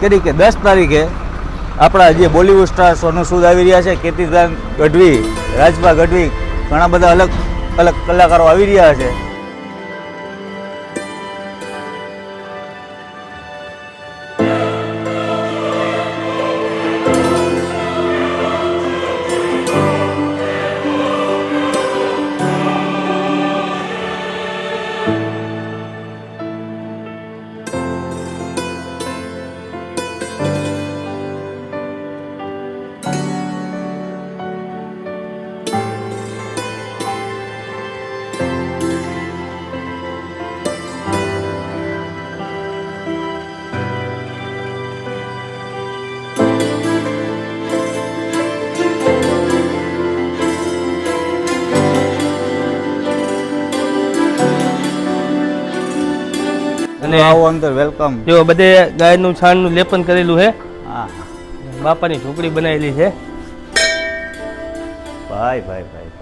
કરી કે દસ તારીખે આપણા જે બોલિવૂડ સ્ટાર સોનુ સૂદ આવી રહ્યા છે, કીર્તિદાન ગઢવી, રાજભા ગઢવી, ઘણા બધા અલગ અલગ કલાકારો આવી રહ્યા છે. અને આવો અંદર વેલકમ જો બધે ગાયનું છાણનું લેપન કરેલું છે હા. બાપાની ઝૂંપડી બનાવેલી છે. ભાઈ ભાઈ ભાઈ.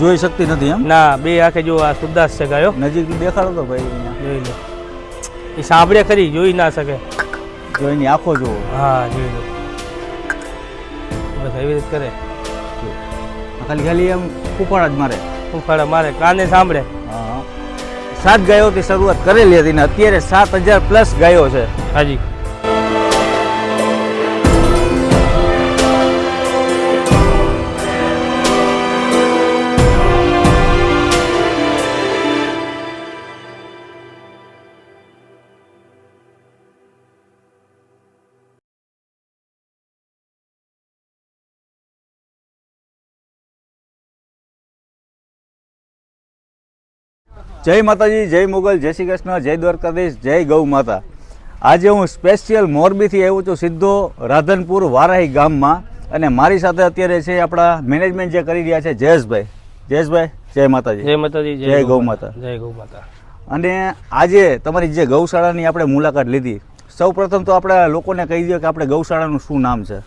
જોઈ શકતી નથી એમ? ના બે આખે જો આ સુદાસ છે ગાયો. નજીક દેખાડો તો ભાઈ જોઈ લે. એ સાંભળે ખરી જોઈ ના શકે. જો એની આંખો જુઓ. હા જોઈ લો. બસ એવી રીત કરે. ખાલી ખાલી એમ ફૂફાડા જ મારે. ફૂફાડા મારે કાને સાંભળે? સાત ગાયોથી શરૂઆત કરેલી હતી ને અત્યારે સાત હજાર પ્લસ ગાયો છે. હાજી. જય માતાજી જય મુગલ જય શ્રી કૃષ્ણ જય દ્વારકાધીશ જય ગૌ માતા. આજે હું સ્પેશિયલ મોરબીથી આવ્યો છું સીધો રાધનપુર વારાહી ગામમાં અને મારી સાથે અત્યારે છે આપણા મેનેજમેન્ટ જે કરી રહ્યા છે જયેશભાઈ. જયેશભાઈ જય માતાજી. જય માતાજી જય ગૌ માતા. જય ગૌ માતા. અને આજે તમારી જે ગૌશાળાની આપણે મુલાકાત લીધી સૌપ્રથમ તો આપણા લોકોને કહી દઈએ કે આપણે ગૌશાળાનું શું નામ છે?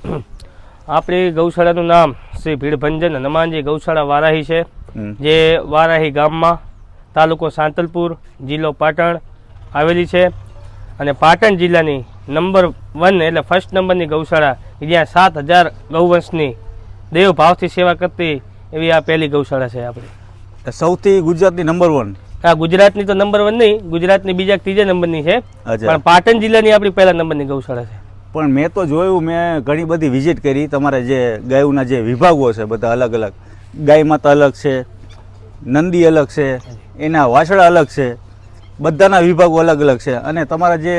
આપણી ગૌશાળાનું નામ શ્રી ભીડભંજન હનુમાનજી ગૌશાળા વારાહી છે જે વારાહી ગામમાં તાલુકો સાંતલપુર જિલ્લો પાટણ આવેલી છે. અને પાટણ જિલ્લાની નંબર વન એટલે ફર્સ્ટ નંબરની ગૌશાળા જ્યાં સાત હજાર ગૌવંશની દેવ ભાવથી સેવા કરતી એવી આ પહેલી ગૌશાળા છે આપણી. સૌથી ગુજરાતની નંબર વન? આ ગુજરાતની તો નંબર વન નહીં ગુજરાતની બીજા ત્રીજા નંબરની છે. પણ પાટણ જિલ્લાની આપણી પહેલા નંબરની ગૌશાળા છે. પણ મેં તો જોયું મેં ઘણી બધી વિઝિટ કરી. તમારે જે ગાયોના જે વિભાગો છે બધા અલગ અલગ. ગાય માતા અલગ છે નંદી અલગ છે એના વાછડા અલગ છે બધાના વિભાગો અલગ અલગ છે. અને તમારા જે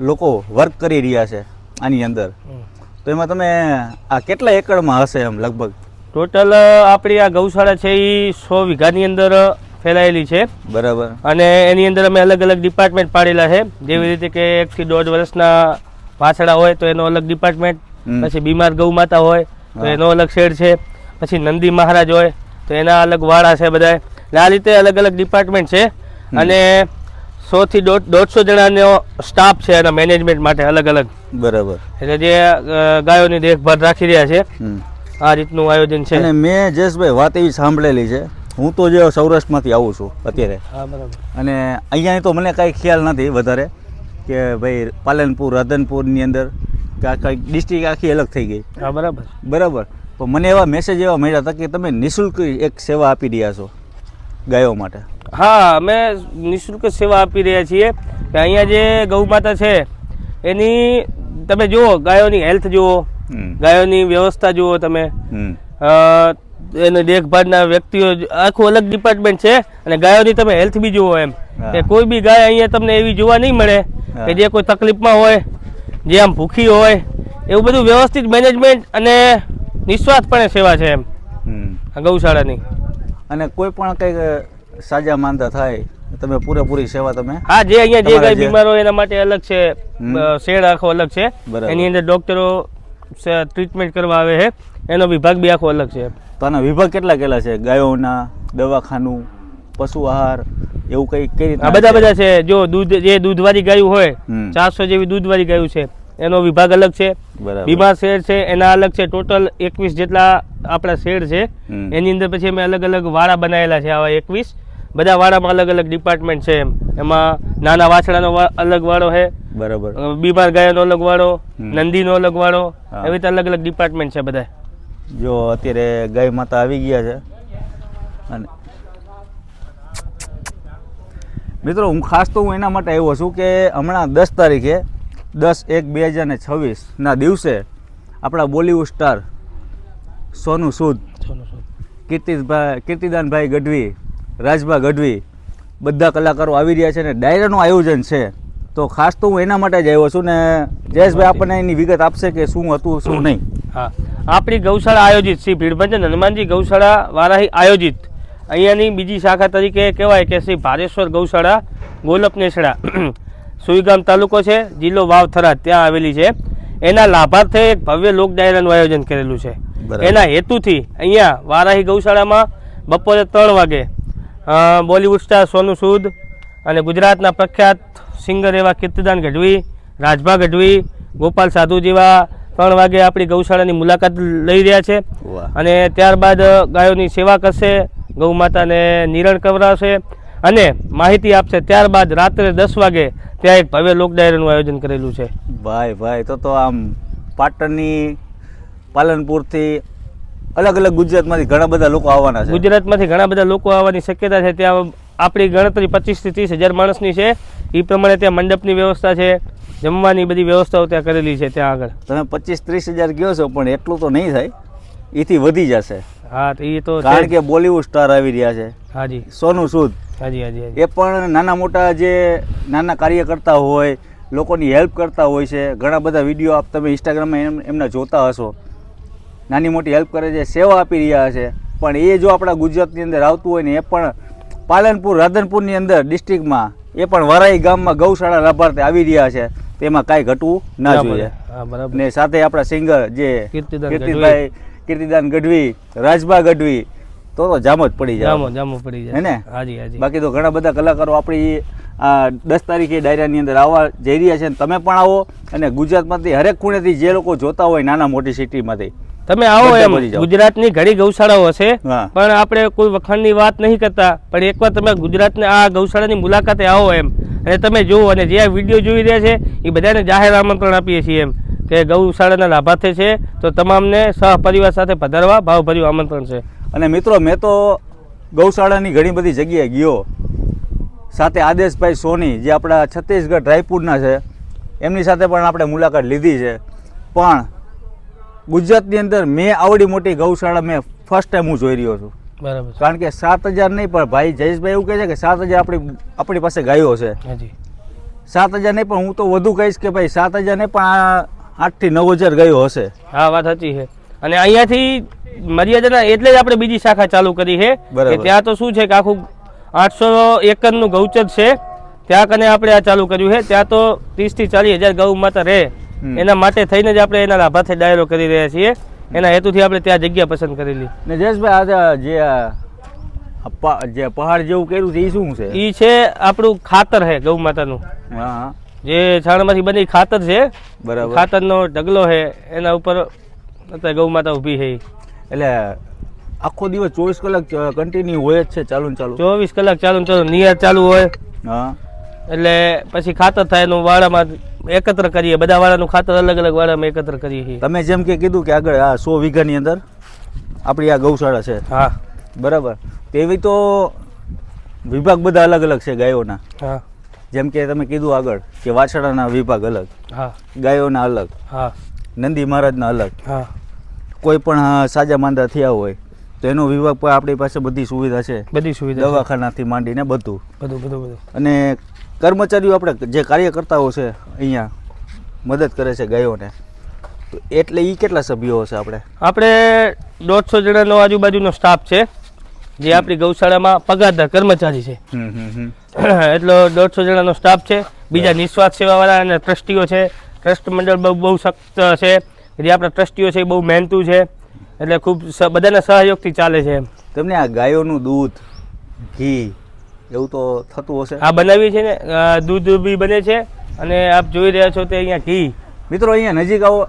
લોકો વર્ક કરી રહ્યા છે આની અંદર તો એમાં તમે આ કેટલા એકડમાં હશે એમ લગભગ? ટોટલ આપણી આ ગૌશાળા છે એ સો વીઘાની અંદર ફેલાયેલી છે. બરાબર. અને એની અંદર અમે અલગ અલગ ડિપાર્ટમેન્ટ પાડેલા છે. જેવી રીતે કે એકથી દોઢ વર્ષના વાછડા હોય તો એનો અલગ ડિપાર્ટમેન્ટ પછી બીમાર ગૌ માતા હોય તો એનો અલગ શેડ છે. પછી નંદી મહારાજ હોય તો એના અલગ વાળા છે બધા આ રીતે અલગ અલગ ડિપાર્ટમેન્ટ છે. અને સો થી દોઢ દોઢસો જણાનો સ્ટાફ છે એના મેનેજમેન્ટ માટે અલગ અલગ. બરાબર. એટલે જે ગાયોની દેખભાળ રાખી રહ્યા છે. આ રીતનું આયોજન છે. અને મેં જયેશભાઈ વાત એવી સાંભળેલી છે. હું તો જે સૌરાષ્ટ્રમાંથી આવું છું અત્યારે. બરાબર. અને અહીંયાની તો મને કાંઈ ખ્યાલ નથી વધારે કે ભાઈ પાલનપુર રાધનપુરની અંદર કે આ કાંઈક ડિસ્ટ્રિક્ટ આખી અલગ થઈ ગઈ. હા બરાબર. બરાબર. પણ મને એવા મેસેજ એવા મળ્યા હતા કે તમે નિઃશુલ્ક એક સેવા આપી રહ્યા છો ગાયો માટે. હા અમે નિઃશુલ્ક સેવા આપી રહ્યા છીએ. કે અહીંયા જે ગૌ માતા છે એની તમે જુઓ ગાયોની હેલ્થ જુઓ ગાયોની વ્યવસ્થા જુઓ તમે. એને દેખભાળના વ્યક્તિઓ આખું અલગ ડિપાર્ટમેન્ટ છે અને ગાયોની તમે હેલ્થ બી જુઓ એમ. કે કોઈ બી ગાય અહીંયા તમને એવી જોવા નહીં મળે કે જે કોઈ તકલીફમાં હોય જે આમ ભૂખી હોય એવું બધું વ્યવસ્થિત મેનેજમેન્ટ અને નિસ્વાર્થપણે સેવા છે એમ. આ ગૌશાળાની. અને કોઈ પણ કંઈક સાજા માંદા થાય તમે પૂરેપૂરી સેવા તમે હા જે અહીંયા જે કઈ બીમાર એના માટે અલગ છે શેડ આખો અલગ છે. એની અંદર ડોક્ટરો ટ્રીટમેન્ટ કરવા આવે છે. એનો વિભાગ બી આખો અલગ છે. તો આના વિભાગ કેટલા કેટલા છે? ગાયોના દવાખાનું પશુ આહાર એવું કઈ કઈ આ રીતના બધા બધા છે. જો દૂધ જે દૂધવાળી ગાયું હોય. ચારસો જેવી દૂધવાળી ગાયું છે. એનો વિભાગ અલગ છે. બીમાર શેડ છે એના અલગ છે. ટોટલ એકવીસ જેટલા આપણા શેડ છે. એની અંદર પછી અમે અલગ અલગ વાડા બનાવેલા છે આવા એકવીસ. બધા વાડામાં અલગ અલગ ડિપાર્ટમેન્ટ છે એમ. એમાં નાના વાછડાનો વા- અલગ વાડો છે. બરાબર. બીમાર ગાયનો અલગ વાડો નંદીનો અલગ વાડો હા. એવી રીતે અલગ અલગ ડિપાર્ટમેન્ટ છે બધા. જો અત્યારે ગાય માતા આવી ગયા છે. અને મિત્રો હું ખાસ તો હું એના માટે આવ્યો છું કે હમણાં દસ તારીખે દસ એક બે હજાર ને છવ્વીસના દિવસે આપણા બોલિવૂડ સ્ટાર સોનુ સૂદ કીર્તિભાઈ કીર્તિદાનભાઈ ગઢવી રાજભા ગઢવી બધા કલાકારો આવી રહ્યા છે ને ડાયરાનું આયોજન છે. તો ખાસ તો હું એના માટે જ આવ્યો છું ને જયેશભાઈ આપણને એની વિગત આપશે કે શું હતું શું નહીં? હા. આપણી ગૌશાળા આયોજિત શ્રી ભીડભંજન હનુમાનજી ગૌશાળા વારાહી આયોજિત. અહીંયાની બીજી શાખા તરીકે કહેવાય કે શ્રી ભારેશ્વર ગૌશાળા ગોલપ નેસડા સુઈગામ તાલુકો છે જિલ્લો વાવ થરાદ ત્યાં આવેલી છે. એના લાભાર્થે એક ભવ્ય લોક ડાયરાનું આયોજન કરેલું છે. એના હેતુથી અહીંયા વારાહી ગૌશાળામાં બપોરે ત્રણ વાગે બોલિવૂડ સ્ટાર સોનુ સૂદ અને ગુજરાતના પ્રખ્યાત સિંગર એવા કીર્તિદાન ગઢવી રાજભા ગઢવી ગોપાલ સાધુ જેવા ત્રણ વાગે આપણી ગૌશાળાની મુલાકાત લઈ રહ્યા છે. અને ત્યારબાદ ગાયોની સેવા કરશે ગૌ માતાને નિરણ કરાવશે અને માહિતી આપશે. ત્યારબાદ રાત્રે દસ વાગે ત્યાં એક ભવ્ય લોક ડાયરાનું આયોજન કરેલું છે. ભાઈ ભાઈ તો તો આમ પાટણની પાલનપુરથી અલગ અલગ ગુજરાતમાંથી ઘણા બધા લોકો આવવાના છે. ગુજરાતમાંથી ઘણા બધા લોકો આવવાની શક્યતા છે. ત્યાં આપણી ગણતરી પચીસથી ત્રીસ હજાર માણસની છે. એ પ્રમાણે ત્યાં મંડપની વ્યવસ્થા છે. જમવાની બધી વ્યવસ્થાઓ ત્યાં કરેલી છે ત્યાં આગળ. તમે પચીસ ત્રીસ હજાર કહો છો પણ એટલું તો નહીં થાય. એથી વધી જશે. હા તો એ તો કારણ કે બોલિવૂડ સ્ટાર આવી રહ્યા છે. હાજી સોનું સૂદ. એ પણ નાના મોટા જે નાના કાર્ય કરતા હોય લોકોની હેલ્પ કરતા હોય છે. ઘણા બધા વીડિયો આપ તમે ઇન્સ્ટાગ્રામમાં એમ- એમના જોતા હશો. નાની મોટી હેલ્પ કરે છે સેવા આપી રહ્યા છે. પણ એ જો આપણા ગુજરાતની અંદર આવતું હોય ને એ પણ પાલનપુર રાધનપુરની અંદર ડિસ્ટ્રિક્ટમાં એ પણ વરાઈ ગામમાં ગૌશાળા લાભાર્થે આવી રહ્યા છે. તેમાં કાંઈ ઘટવું ના જોઈએ. ને સાથે આપણા સિંગર જે કીર્તિદાન કીર્તિભાઈ કીર્તિદાન ગઢવી રાજભા ગઢવી તો તો જામ જ પડી જાય. જામો જામો પડી જાય. ને? હાજી હાજી. બાકી તો ઘણા બધા કલાકારો આપણી આ દસ તારીખે ડાયરાની અંદર આવવા જઈ રહ્યા છે અને તમે પણ આવો અને ગુજરાતમાંથી હરેક ખૂણેથી જે લોકો જોતા હોય નાના મોટી સિટીમાંથી તમે આવો એમ. ગુજરાતની ઘણી ગૌશાળાઓ હશે પણ આપણે કોઈ વખાણની વાત નહીં કરતા. પણ એકવાર તમે ગુજરાતને આ ગૌશાળાની મુલાકાતે આવો એમ. અને તમે જુઓ અને જે આ વીડિયો જોઈ રહ્યા છે એ બધાને જાહેર આમંત્રણ આપીએ છીએ એમ કે ગૌશાળાના લાભાર્થી છે. તો તમામને સહપરિવાર સાથે પધારવા ભાવભર્યું આમંત્રણ છે. અને મિત્રો મેં તો ગૌશાળાની ઘણી બધી જગ્યાએ ગયો. સાથે આદેશભાઈ સોની જે આપણા છત્તીસગઢ રાયપુરના છે એમની સાથે પણ આપણે મુલાકાત લીધી છે. પણ ગુજરાતની અંદર મેં આવડી મોટી ગૌશાળા મેં ફર્સ્ટ ટાઈમ હું જોઈ રહ્યો છું. બરાબર. કારણ કે સાત હજાર નહીં પણ ભાઈ જયેશભાઈ એવું કહે છે કે સાત હજાર આપણી આપણી પાસે ગાયો છે. સાત હજાર નહીં પણ હું તો વધુ કહીશ કે ભાઈ સાત હજાર નહીં પણ આઠથી નવ હજાર ગયો હશે. હા વાત સાચી છે. અને અહીંયાથી મર્યાદાના એટલે જ આપણે બીજી શાખા ચાલુ કરી છે. કે ત્યાં તો શું છે કે આખું આઠસો એકરનું ગૌચર છે. ત્યાં કને આપણે આ ચાલુ કર્યું છે. ત્યાં તો ત્રીસથી ચાલીસ હજાર ગૌ માતા રહે. એના માટે થઈને જ આપણે એના લાભાર્થે ડાયરો કરી રહ્યા છીએ. એના હેતુથી આપણે ત્યાં જગ્યા પસંદ કરેલી ને જયેશભાઈ આ જે જે પહાડ જેવું કર્યું છે એ શું છે? એ છે આપણું ખાતર છે ગૌ માતાનું. હા. જે છાણમાંથી બની ખાતર છે. બરાબર. ખાતરનો ઢગલો છે. એના ઉપર અત્યારે ગૌ માતા ઊભી છે. એટલે આખો દિવસ ચોવીસ કલાક કન્ટિન્યુ હોય જ છે ચાલુ ચાલુ. ચોવીસ કલાક ચાલુ ચાલુ નિયર ચાલુ હોય. હા. એટલે પછી ખાતર થાય એનું વાડામાં એકત્ર કરીએ બધા વાળાનું ખાતર અલગ અલગ વાડામાં એકત્ર કરીએ છીએ. તમે જેમ કે કીધું કે આગળ આ સો વીઘાની અંદર આપણી આ ગૌશાળા છે. હા. બરાબર. તેવી તો વિભાગ બધા અલગ અલગ છે ગાયોના. હા. જેમ કે તમે કીધું આગળ કે વાછડાના વિભાગ અલગ. હા. ગાયોના અલગ. હા. નંદી મહારાજના અલગ. હા. કોઈ પણ સાજા માંદા થયા હોય તો એનો વિભાગ પણ આપણી પાસે બધી સુવિધા છે. બધી સુવિધા દવાખાનાથી માંડીને બધું. બધું બધું બધું. અને કર્મચારીઓ આપણે જે કાર્યકર્તાઓ છે અહીંયા મદદ કરે છે ગાયોને તો એટલે એ કેટલા સભ્યો હશે આપણે? આપણે દોઢસો જણાનો આજુબાજુનો સ્ટાફ છે જે આપણી ગૌશાળામાં પગારદાર કર્મચારી છે. એટલો દોઢસો જણાનો સ્ટાફ છે બીજા નિસ્વાર્થ સેવાવાળા અને ટ્રસ્ટીઓ છે ટ્રસ્ટ મંડળ બહુ બહુ સખ્ત છે. જે આપણા ટ્રસ્ટીઓ છે એ બહુ મહેનતુ છે. એટલે ખૂબ બધાના સહયોગથી ચાલે છે તમને આ ગાયોનું દૂધ ઘી એવું તો થતું હશે? આ બનાવીએ છીએ ને દૂધ બી બને છે અને આપ જોઈ રહ્યા છો તે અહીંયા ઘી. મિત્રો અહીંયા નજીક આવો.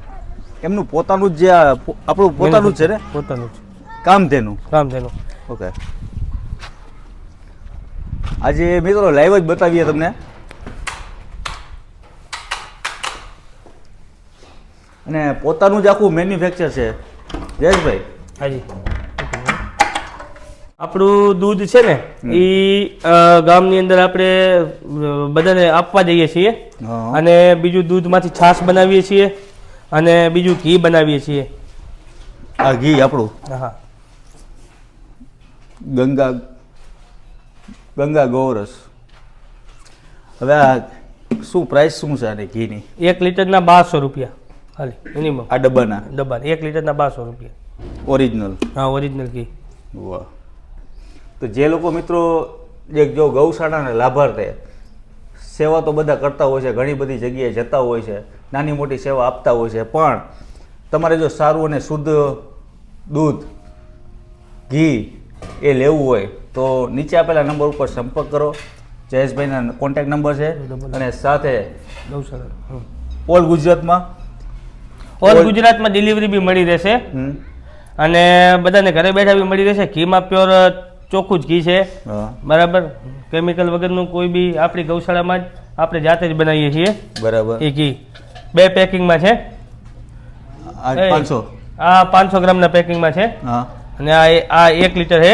એમનું પોતાનું જ જે આપણું પોતાનું જ છે ને? પોતાનું જ. કામ તેનું કામ તેનું ઓકે. આજે મિત્રો લાઈવ જ બતાવીએ તમને. અને પોતાનું જ આખું મેન્યુફેક્ચર છે. જયેશભાઈ? હાજી. આપણું દૂધ છે ને એ ગામની અંદર આપણે બધાને આપવા જઈએ છીએ. અને બીજું દૂધમાંથી છાશ બનાવીએ છીએ અને બીજું ઘી બનાવીએ છીએ. આ ઘી આપણું? હા. ગંગા ગંગા ગૌરસ. હવે આ શું પ્રાઇસ શું છે આની ઘીની? એક લીટરના બારસો રૂપિયા. ખાલી મિનિમમ આ ડબ્બાના? ડબ્બા એક લીટરના બારસો રૂપિયા. ઓરિજિનલ હા ઓરિજિનલ ઘી. વાહ. તો જે લોકો મિત્રો જે જો ગૌશાળાને લાભાર્થે સેવા તો બધા કરતા હોય છે ઘણી બધી જગ્યાએ જતા હોય છે નાની મોટી સેવા આપતા હોય છે પણ તમારે જો સારું અને શુદ્ધ દૂધ ઘી એ લેવું હોય તો નીચે આપેલા નંબર ઉપર સંપર્ક કરો. જયેશભાઈના કોન્ટેક્ટ નંબર છે અને સાથે ગૌશાળા ઓલ ગુજરાતમાં ઓલ ગુજરાતમાં ડિલિવરી બી મળી રહેશે. અને બધાને ઘરે બેઠા બી મળી રહેશે. ઘીમાં પ્યોર ચોખ્ખું જ ઘી છે. બરાબર? કેમિકલ વગરનું કોઈ બી આપણી ગૌશાળામાં જ આપણે જાતે જ બનાવીએ છીએ. બરાબર. એ ઘી. બે પેકિંગમાં છે. આ પાંચસો. આ પાંચસો ગ્રામના પેકિંગમાં છે. હા. અને આ આ એક લીટર હે?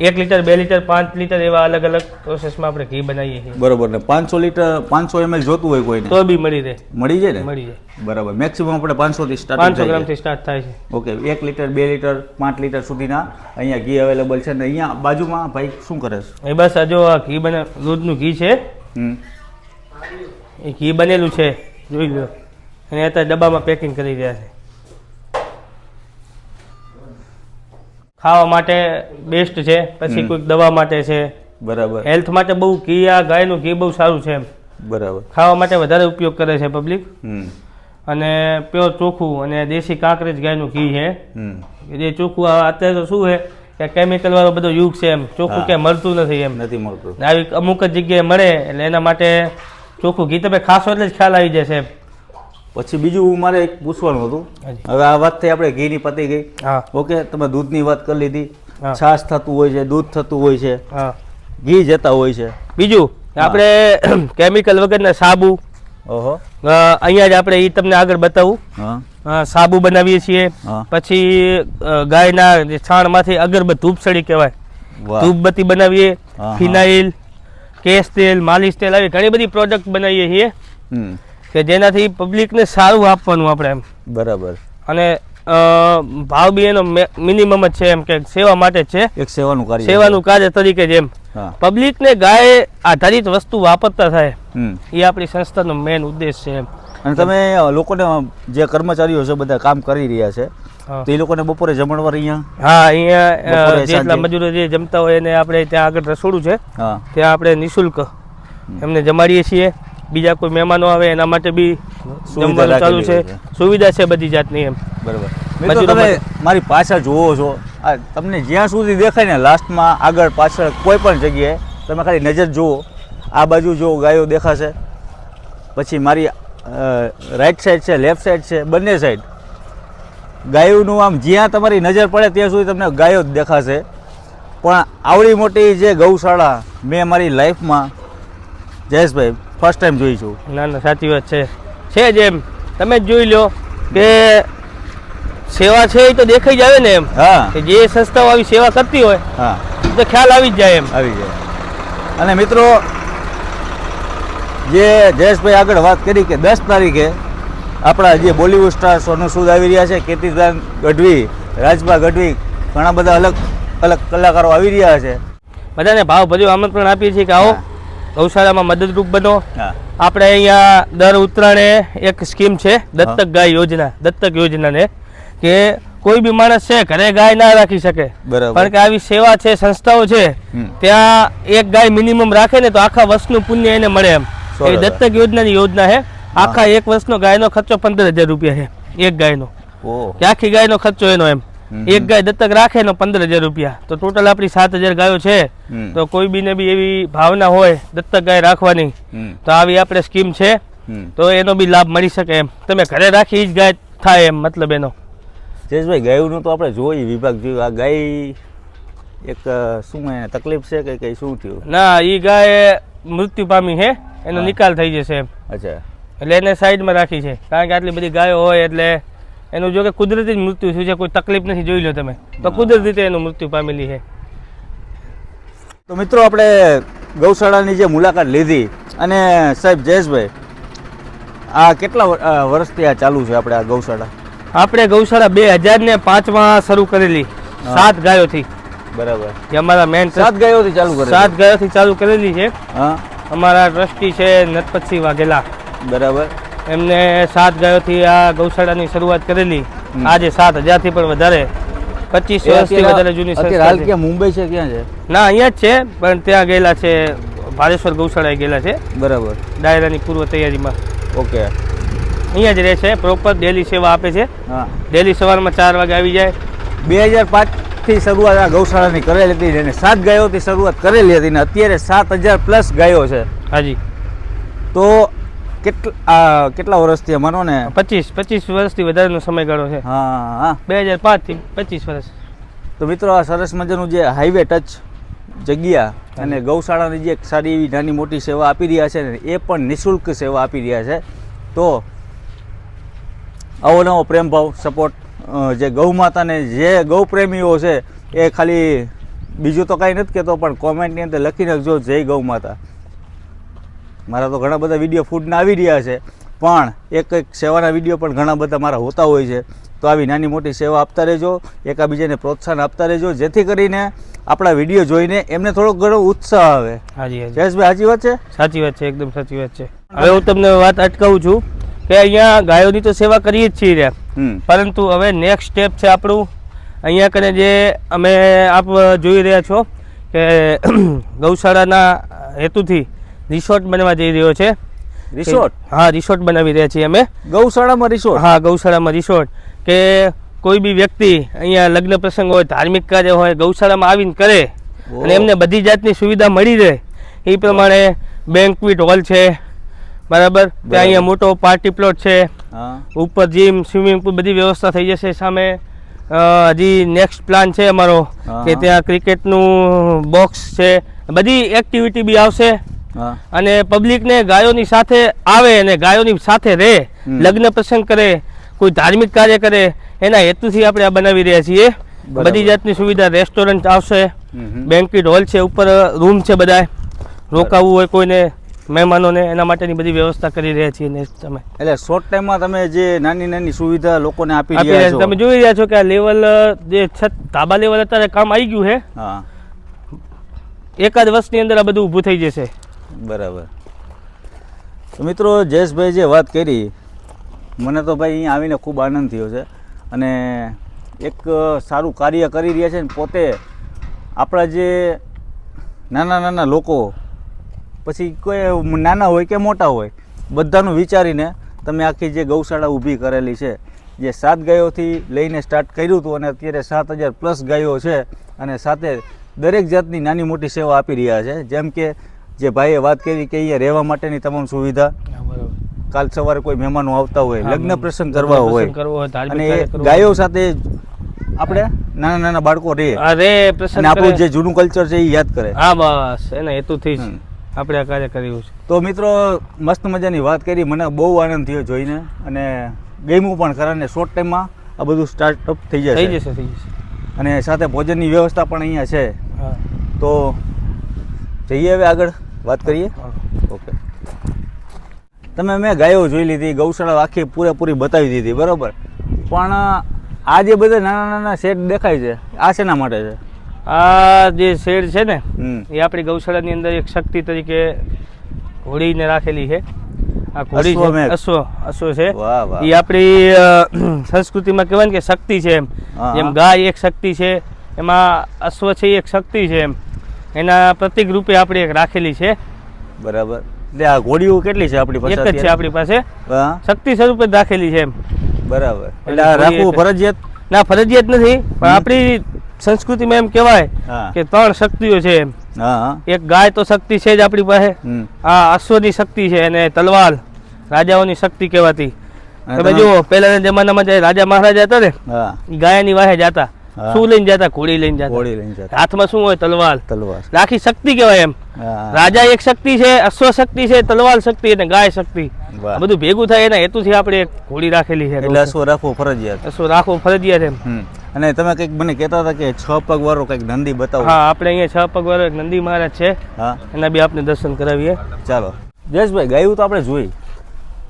એક લીટર બે લીટર પાંચ લીટર એવા અલગ અલગ પ્રોસેસમાં આપણે ઘી બનાવીએ છીએ. બરોબર ને પાંચસો લીટર પાંચસો એમએલ જોતું હોય કોઈને? તો બી મળી રહે. મળી જાય ને? મળી જાય. બરાબર. મેક્સિમમ આપણે પાંચસો થી પાંચસો ગ્રામ ગ્રામથી સ્ટાર્ટ થાય છે. ઓકે એક લીટર બે લીટર પાંચ લીટર સુધીના અહીંયા ઘી અવેલેબલ છે. ને અહીંયા બાજુમાં ભાઈ શું કરે છે? એ બસ આ જો આ ઘી બને દૂધનું ઘી છે. હમ. એ ઘી બનેલું છે. જોઈ લો. અને અત્યારે ડબ્બામાં પેકિંગ કરી રહ્યા છે. ખાવા માટે બેસ્ટ છે પછી કોઈક દવા માટે છે. બરાબર. હેલ્થ માટે બહુ ઘી આ ગાયનું ઘી બહુ સારું છે એમ. બરાબર. ખાવા માટે વધારે ઉપયોગ કરે છે પબ્લિક અને પ્યોર ચોખ્ખું અને દેશી કાંકરેજ ગાયનું ઘી છે. એ જે ચોખ્ખું અત્યારે તો શું છે કે કેમિકલ વાળો બધો યુગ છે એમ. ચોખ્ખું કે ક્યાંય મળતું નથી એમ. નથી મળતું. ને આવી અમુક જ જગ્યાએ મળે એટલે એના માટે ચોખ્ખું ઘી. તમે ખાશો એટલે જ ખ્યાલ આવી જશે એમ. પછી બીજું મારે એક પૂછવાનું હતું. હવે આ વાત થઈ આપણે ઘીની પતી ગઈ. ઓકે તમે દૂધની વાત કરી લીધી. છાશ થતું હોય છે દૂધ થતું હોય છે. ઘી જતા હોય છે. બીજું આપણે કેમિકલ વગરના સાબુ. ઓહો. અહીંયા જ આપણે એ તમને આગળ બતાવું. સાબુ બનાવીએ છીએ. પછી ગાયના છાણ છાણમાંથી અગરબત્તી ધૂપસળી કહેવાય. ધૂપબત્તી બનાવીએ. હા, હા. ફિનાઇલ કેસ તેલ માલિશ તેલ આવી ઘણી બધી પ્રોડક્ટ બનાવીએ છીએ. કે જેનાથી પબ્લિકને સારું આપવાનું આપણે એમ. બરાબર. અને ભાવ બી એનો મિનિમમ જ છે એમ કે સેવા માટે જ છે. એક સેવાનું કાર્ય સેવાનું કાર્ય તરીકે જેમ પબ્લિકને ગાય આધારિત વસ્તુ વાપરતા થાય. એ આપણી સંસ્થાનો મેન ઉદ્દેશ છે એમ. અને તમે લોકોને જે કર્મચારીઓ છે બધા કામ કરી રહ્યા છે તે તો એ લોકોને બપોરે જમણવાર અહીંયા? હા અહીંયા જેટલા મજૂરો જે જમતા હોય એને આપણે ત્યાં આગળ રસોડું છે ત્યાં આપણે નિઃશુલ્ક એમને જમાડીએ છીએ. બીજા કોઈ મહેમાનો આવે એના માટે બી જમવાનું ચાલુ છે. સુવિધા છે બધી જાતની એમ. બરાબર. તમે મારી પાછળ જુઓ છો. આ તમને જ્યાં સુધી દેખાય ને લાસ્ટમાં આગળ પાછળ કોઈ પણ જગ્યાએ તમે ખાલી નજર જુઓ. આ બાજુ જો ગાયો દેખાશે. પછી મારી રાઈટ સાઈડ છે લેફ્ટ સાઈડ છે બંને સાઈડ ગાયોનું આમ જ્યાં તમારી નજર પડે ત્યાં સુધી તમને ગાયો જ દેખાશે. પણ આવડી મોટી જે ગૌશાળા મેં મારી લાઈફમાં જયેશભાઈ ફર્સ્ટ ટાઈમ જોઈ છું ના ના સાચી વાત છે. છે જ એમ. તમે જ જોઈ લો કે સેવા છે એ તો દેખાઈ જ આવે ને એમ. હા. કે જે સંસ્થાઓ આવી સેવા કરતી હોય હા. તો ખ્યાલ આવી જ જાય એમ. આવી જાય. અને મિત્રો જે જયેશભાઈ આગળ વાત કરી કે દસ તારીખે આપણા જે બોલિવૂડ સ્ટાર સોનુ સૂદ આવી રહ્યા છે કીર્તિદાન ગઢવી રાજભા ગઢવી ઘણા બધા અલગ અલગ કલાકારો આવી રહ્યા છે. બધાને ભાવ ભર્યું આમંત્રણ આપીએ છીએ કે આવો. ગૌશાળામાં મદદરૂપ બનો. આપણે અહીંયા દર ઉત્તરાયણે એક સ્કીમ છે દત્તક ગાય યોજના દત્તક યોજનાને કે કોઈ બી માણસ છે ઘરે ગાય ના રાખી શકે. કારણ પણ કે આવી સેવા છે સંસ્થાઓ છે ત્યાં એક ગાય મિનિમમ રાખે ને તો આખા વર્ષનું પુણ્ય એને મળે એમ. એ દત્તક યોજનાની યોજના છે. આખા એક વર્ષનો ગાયનો ખર્ચો પંદર હજાર રૂપિયા છે એક ગાયનો. કે આખી ગાયનો ખર્ચો એનો એમ. એક ગાય દત્તક રાખે ને પંદર હજાર રૂપિયા. તો ટોટલ આપણી સાત હજાર ગાયો છે. તો કોઈ બીને બી એવી ભાવના હોય દત્તક ગાય રાખવાની તો આવી આપણે સ્કીમ છે. તો એનો બી લાભ મળી શકે એમ. તમે ઘરે રાખી જ ગાય થાય એમ મતલબ એનો. જયેશભાઈ ગાયનું તો આપણે જોઈએ વિભાગ જોયું આ ગાય એક શું એને તકલીફ છે કે કઈ શું થયું? ના એ ગાય મૃત્યુ પામી છે. એનો નિકાલ થઈ જશે એમ. અચ્છા. એટલે એને સાઈડમાં રાખી છે. કારણ કે આટલી બધી ગાયો હોય એટલે એનું જો કે કુદરતી જ મૃત્યુ થયું છે કોઈ તકલીફ નથી જોઈ લો તમે. તો કુદરતી રીતે એનું મૃત્યુ પામેલી છે. તો મિત્રો આપણે ગૌશાળાની જે મુલાકાત લીધી અને સાહેબ જયેશભાઈ આ કેટલા વર્ષથી આ ચાલુ છે આપણે આ ગૌશાળા? આપણે ગૌશાળા બે હજાર ને પાંચમાં શરૂ કરેલી સાત ગાયોથી. બરાબર. જે અમારા મેન સાત ગાયોથી ચાલુ કરે સાત ગાયોથી ચાલુ કરેલી છે. હા. અમારા ટ્રસ્ટી છે નટપતસિંહ વાઘેલા. બરાબર. એમને સાત ગાયોથી આ ગૌશાળાની શરૂઆત કરેલી. આજે સાત હજારથી પણ વધારે. પચીસ વર્ષથી વધારે જૂની હાલ ક્યાં? મુંબઈ છે ક્યાં છે? ના અહીંયા જ છે પણ ત્યાં ગયેલા છે ભારેશ્વર ગૌશાળાએ ગયેલા છે. બરાબર. ડાયરાની પૂર્વ તૈયારીમાં. ઓકે. અહીંયા જ રહે છે પ્રોપર ડેલી સેવા આપે છે. ડેલી સવારમાં ચાર વાગે આવી જાય. બે હજાર પાંચથી શરૂઆત આ ગૌશાળાની કરેલી હતી અને સાત ગાયોથી શરૂઆત કરેલી હતી ને અત્યારે સાત હજાર પ્લસ ગાયો છે. હાજી. તો કેટલા કેટલા વર્ષથી માનો ને? પચીસ પચીસ વર્ષથી વધારેનો સમયગાળો છે. હા હા. બે હજાર પાંચથી પચીસ વર્ષ. તો મિત્રો આ સરસ મજાનું જે હાઈવે ટચ જગ્યા અને ગૌશાળાની જે એક સારી એવી નાની મોટી સેવા આપી રહ્યા છે ને એ પણ નિઃશુલ્ક સેવા આપી રહ્યા છે. તો આવો નવો પ્રેમભાવ સપોર્ટ જે ગૌ માતાને જે ગૌ પ્રેમીઓ છે એ ખાલી બીજું તો કાંઈ નથી કહેતો પણ કોમેન્ટની અંદર લખી નાખજો જય ગૌ માતા. મારા તો ઘણા બધા વીડિયો ફૂડના આવી રહ્યા છે. પણ એક એક સેવાના વીડિયો પણ ઘણા બધા મારા હોતા હોય છે. તો આવી નાની મોટી સેવા આપતા રહેજો એકાબીજાને પ્રોત્સાહન આપતા રહેજો જેથી કરીને આપણા વીડિયો જોઈને એમને થોડોક ઘણો ઉત્સાહ આવે. હાજી હાજી. જયેશભાઈ સાચી વાત છે? સાચી વાત છે એકદમ સાચી વાત છે. હવે હું તમને વાત અટકાવું છું કે અહીંયા ગાયોની તો સેવા કરીએ જ છીએ પરંતુ હવે નેક્સ્ટ સ્ટેપ છે આપણું. અહીંયા કને જે અમે આપ જોઈ રહ્યા છો કે ગૌશાળાના હેતુથી રિસોર્ટ બનવા જઈ રહ્યો છે. રિસોર્ટ હા રિસોર્ટ બનાવી રહ્યા છીએ અમે. ગૌશાળામાં રિસોર્ટ હા ગૌશાળામાં રિસોર્ટ કે કોઈ બી વ્યક્તિ અહીંયા લગ્ન પ્રસંગ હોય ધાર્મિક કાર્ય હોય ગૌશાળામાં આવીને કરે અને એમને બધી જાતની સુવિધા મળી રહે એ પ્રમાણે બેન્કવેટ હોલ છે. બરાબર? ત્યાં અહીંયા મોટો પાર્ટી પ્લોટ છે. ઉપર જીમ સ્વિમિંગ પુલ બધી વ્યવસ્થા થઈ જશે સામે. હજી નેક્સ્ટ પ્લાન છે અમારો કે ત્યાં ક્રિકેટનું બોક્સ છે. બધી એક્ટિવિટી બી આવશે. અને પબ્લિકને ગાયોની સાથે આવે અને ગાયોની સાથે રહે લગ્ન પ્રસંગ કરે કોઈ ધાર્મિક કાર્ય કરે એના હેતુથી આપણે આ બનાવી રહ્યા છીએ. બધી જાતની સુવિધા રેસ્ટોરન્ટ આવશે હમ. હોલ છે ઉપર રૂમ છે બધા રોકાવું હોય કોઈને મહેમાનોને એના માટેની બધી વ્યવસ્થા કરી રહ્યા છીએ ને તમે. એટલે શોર્ટ ટાઈમમાં તમે જે નાની નાની સુવિધા લોકોને આપી રહ્યા છો. તમે જોઈ રહ્યા છો કે આ લેવલ જે છત ધાબા લેવલ અત્યારે કામ આવી ગયું છે. એકાદ વર્ષની અંદર આ બધું ઊભું થઈ જશે. બરાબર. તો મિત્રો, જયેશભાઈ જે વાત કરી, મને તો ભાઈ અહીંયા આવીને ખૂબ આનંદ થયો છે અને એક સારું કાર્ય કરી રહ્યા છે ને પોતે આપણા જે નાના નાના લોકો, પછી કોઈ નાના હોય કે મોટા હોય, બધાનું વિચારીને તમે આખી જે ગૌશાળા ઊભી કરેલી છે, જે સાત ગાયોથી લઈને સ્ટાર્ટ કર્યું હતું અને અત્યારે સાત હજાર પ્લસ ગાયો છે અને સાથે દરેક જાતની નાની મોટી સેવા આપી રહ્યા છે. જેમ કે જે ભાઈએ વાત કરી કે અહીંયા રહેવા માટેની તમામ સુવિધા. કાલ સવારે કોઈ મહેમાનો આવતા હોય લગ્ન પ્રસંગ કરવા હોય. અને ગાયો સાથે આપણે નાના નાના બાળકો રહે અરે પ્રસંગ આપણું જે જૂનું કલ્ચર છે એ યાદ કરે. હા બસ એના હેતુથી જ આપણે આ કાર્ય કર્યું છે. તો મિત્રો મસ્ત મજાની વાત કરી. મને બહુ આનંદ થયો જોઈને. અને ગમ્યું પણ ખરા ને શોર્ટ ટાઈમમાં આ બધું સ્ટાર્ટઅપ થઈ થઈ જશે જશે થઈ જશે. અને સાથે ભોજનની વ્યવસ્થા પણ અહીંયા છે. તો જઈએ હવે આગળ. વાત કરીએ? ઓકે. તમે મેં ગાયો જોઈ લીધી ગૌશાળા આખી પૂરેપૂરી બતાવી દીધી બરોબર? પણ આ જે બધા નાના નાના શેડ દેખાય છે આ શેના માટે છે? આ જે શેડ છે ને એ આપણી ગૌશાળાની અંદર એક શક્તિ તરીકે હોળીને રાખેલી છે. આ ઘોડી છે અશ્વ અશ્વ છે. એ આપણી સંસ્કૃતિમાં કહેવાય ને કે શક્તિ છે એમ. જેમ ગાય એક શક્તિ છે એમાં અશ્વ છે એક શક્તિ છે એમ. એના પ્રતિક રૂપે આપણે એક રાખેલી છે. બરાબર. એટલે આ ઘોડીઓ કેટલી છે આપણી પાસે એક જ છે આપણી પાસે. શક્તિ સ્વરૂપે જ રાખેલી છે એમ. બરાબર. એટલે આ રાખવું ફરજિયાત? ના ફરજિયાત નથી. પણ આપણી સંસ્કૃતિમાં એમ કહેવાય કે ત્રણ શક્તિઓ છે એમ. એક ગાય તો શક્તિ છે જ આપણી પાસે. આ અશ્વની શક્તિ છે અને તલવાર રાજાઓની શક્તિ કહેવાતી. તમે જુઓ પહેલાના જમાનામાં જે રાજા મહારાજા હતા ને ગાયની વાહે જતા. શું લઈને જતા? ઘોડી લઈને જતા. ઘોડી લઈને જતા. હાથમાં શું હોય? તલવાર. તલવાર. આખી શક્તિ કહેવાય એમ. રાજા એક શક્તિ છે અશ્વ શક્તિ છે તલવાર શક્તિ અને ગાય શક્તિ. બધું ભેગું થાય એના હેતુથી આપણે એક ઘોડી રાખેલી છે. એટલે અશ્વ રાખવો ફરજિયાત. અશ્વ રાખવો ફરજિયાત એમ. અને તમે કંઈક મને કહેતા હતા કે છ પગ વાળો કંઈક નંદી બતાવો. હા આપણે અહીંયા છ પગવાળો એક નંદી મહારાજ છે. હા. એના બી આપણે દર્શન કરાવીએ. ચાલો. જયેશભાઈ ગાયું તો આપણે જોઈ.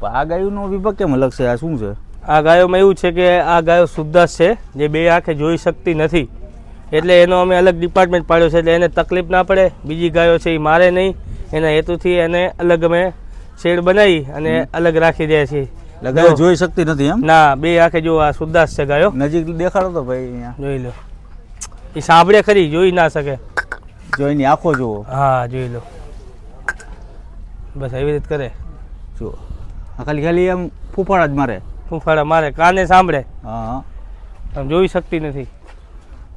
પણ આ ગાયુંનો વિભાગ કેમ અલગ છે? આ શું છે? આ ગાયોમાં એવું છે કે આ ગાયો શુદ્ધાશ છે જે બે આંખે જોઈ શકતી નથી. એટલે એનો અમે અલગ ડિપાર્ટમેન્ટ પાડ્યો છે એટલે એને તકલીફ ના પડે. બીજી ગાયો છે એ મારે નહીં. એના હેતુથી એને અલગ અમે શેડ બનાવી અને અલગ રાખી દે છે. ગાયો જોઈ શકતી નથી એમ? ના બે આંખે જો આ શુદ્ધાશ છે ગાયો. નજીક દેખાડો તો ભાઈ અહીંયા. જોઈ લો. એ સાંભળે ખરી જોઈ ના શકે. જોઈને આંખો જુઓ. હા જોઈ લો. બસ એવી રીતે કરે. જુઓ. ખાલી ખાલી એમ ફૂફાડા જ મારે. ફૂંફાડા મારે કાને સાંભળે? હા. હા જોઈ શકતી નથી.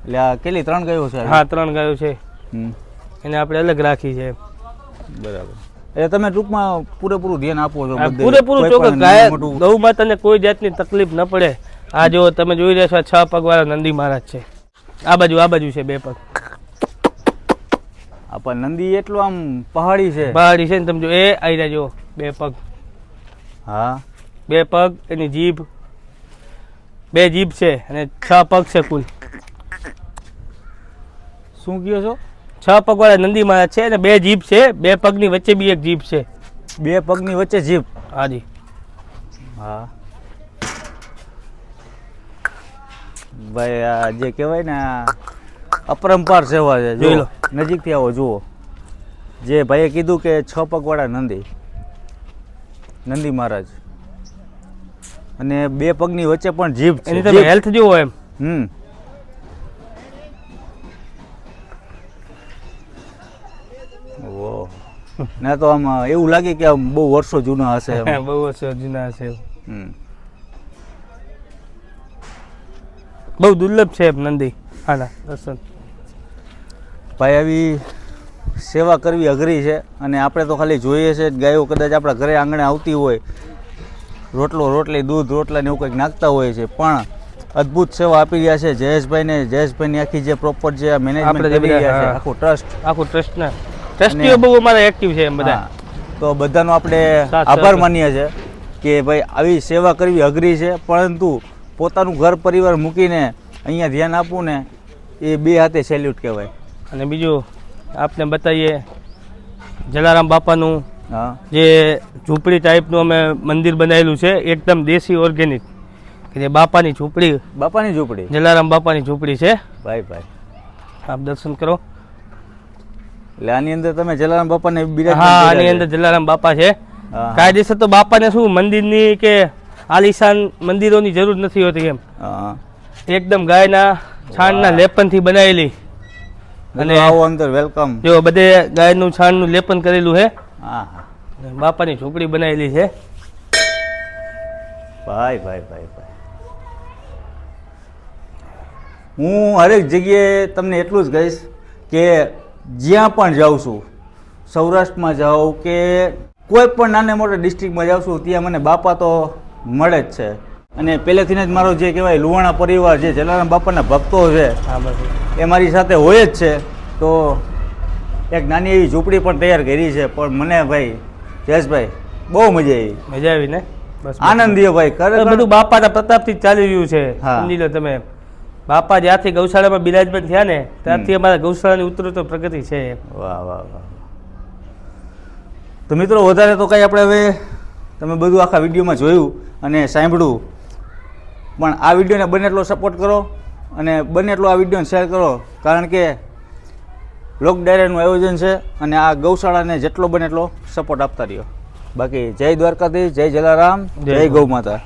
એટલે આ કેટલી ત્રણ ગાયો છે? હા ત્રણ ગાયો છે. એને આપણે અલગ રાખી છે બરાબર. એટલે તમે ટૂંકમાં પૂરેપૂરું ધ્યાન આપો છો પૂરેપૂરું કોઈ ચોક્કસ ગાય ગૌ માતાને કોઈ જાતની તકલીફ ન પડે. આ જો તમે જોઈ રહ્યા છો આ છ પગવાળા નંદી મહારાજ છે. આ બાજુ આ બાજુ છે બે પગ. આપણ નંદી એટલું આમ પહાડી છે. પહાડી છે ને તમે જો એ આવી રહ્યા જો બે પગ. હા. બે પગ એની જીભ. બે જીભ છે અને છ પગ છે કુલ. શું કહો છો? છ પગવાળા નંદી મહારાજ છે અને બે જીભ છે. બે પગની વચ્ચે બી એક જીભ છે. બે પગની વચ્ચે જીભ? હાજી. હા. ભાઈ આ જે કહેવાય ને અપરંપાર સેવા છે. જોઈ લો. નજીકથી આવો જુઓ. જે ભાઈએ કીધું કે છ પગવાળા નંદી. નંદી મહારાજ. અને બે પગની વચ્ચે પણ જીભ છે. એની તમે હેલ્થ જુઓ એમ. હમ. ના તો આમ એવું લાગે કે આમ બહુ વર્ષો જૂના હશે. બહુ વર્ષો જૂના હશે હમ. બહુ દુર્લભ છે નંદી. આના દર્શન. ભાઈ આવી સેવા કરવી અઘરી છે અને આપણે તો ખાલી જોઈએ છે ગાયો કદાચ આપણા ઘરે આંગણે આવતી હોય રોટલો રોટલી દૂધ રોટલા ને એવું કંઈક નાખતા હોય છે પણ અદ્ભુત સેવા આપી રહ્યા છે જયેશભાઈને. જયેશભાઈની આખી જે પ્રોપર જે મેનેજમેન્ટ કરી રહ્યા છે આખું ટ્રસ્ટ આખું ટ્રસ્ટ આખું ટ્રસ્ટીઓ બહુ અમારા એક્ટિવ છે એમ બધા. તો બધાનો આપણે આભાર માનીએ છીએ કે ભાઈ આવી સેવા કરવી અઘરી છે પરંતુ પોતાનું ઘર પરિવાર મૂકીને અહીંયા ધ્યાન આપવું ને એ બે હાથે સેલ્યુટ કહેવાય. અને બીજું આપને બતાવીએ જલારામ બાપાનું જે ઝૂંપડી ટાઈપનું અમે મંદિર બનાવેલું છે એકદમ દેશી ઓર્ગેનિક કે જે બાપાની ઝૂંપડી. બાપાની ઝૂંપડી? જલારામ બાપાની ઝૂંપડી છે. ભાઈ ભાઈ. આપ દર્શન કરો. એટલે આની અંદર તમે જલારામ બાપાને હા આની અંદર જલારામ બાપા છે. કાયદેસર તો બાપાને શું મંદિરની કે આલિશાન મંદિરોની જરૂર નથી હોતી એમ. એકદમ ગાયના છાણના લેપનથી બનાવેલી અને આવો અંદર વેલકમ જો બધે ગાયનું છાણનું લેપન કરેલું છે. હા હા બાપાની ઝૂંપડી બનાવેલી છે. ભાઈ ભાઈ ભાઈ ભાઈ. હું હરેક જગ્યાએ તમને એટલું જ કહીશ કે જ્યાં પણ જાઉં છું સૌરાષ્ટ્રમાં જાઉં કે કોઈ પણ નાને મોટા ડિસ્ટ્રિક્ટમાં જાઉં છું ત્યાં મને બાપા તો મળે જ છે. અને પહેલેથી જ મારો જે કહેવાય લુવાણા પરિવાર જે જલારામ બાપાના ભક્તો છે એ મારી સાથે હોય જ છે. તો એક નાની એવી ઝૂંપડી પણ તૈયાર કરી છે પણ મને ભાઈ જયેશભાઈ બહુ મજા આવી. મજા આવી ને? બસ. આનંદીય ભાઈ કરે બધું બાપાના પ્રતાપથી ચાલી રહ્યું છે સમજી લો તમે. બાપા જ્યાંથી ગૌશાળામાં બિરાજમાન થયા ને ત્યારથી અમારા ગૌશાળાની ઉત્તરોત્તર પ્રગતિ છે. વાહ વાહ વાહ તો મિત્રો વધારે તો કાંઈ આપણે હવે તમે બધું આખા વિડીયોમાં જોયું અને સાંભળ્યું. પણ આ વિડીયોને બને એટલો સપોર્ટ કરો અને બને એટલો આ વિડીયોને શેર કરો. કારણ કે લોક ડાયરાનું આયોજન છે અને આ ગૌશાળાને જેટલો બને એટલો સપોર્ટ આપતા રહ્યો. બાકી જય દ્વારકાધીશ જય જલારામ જય ગૌ માતા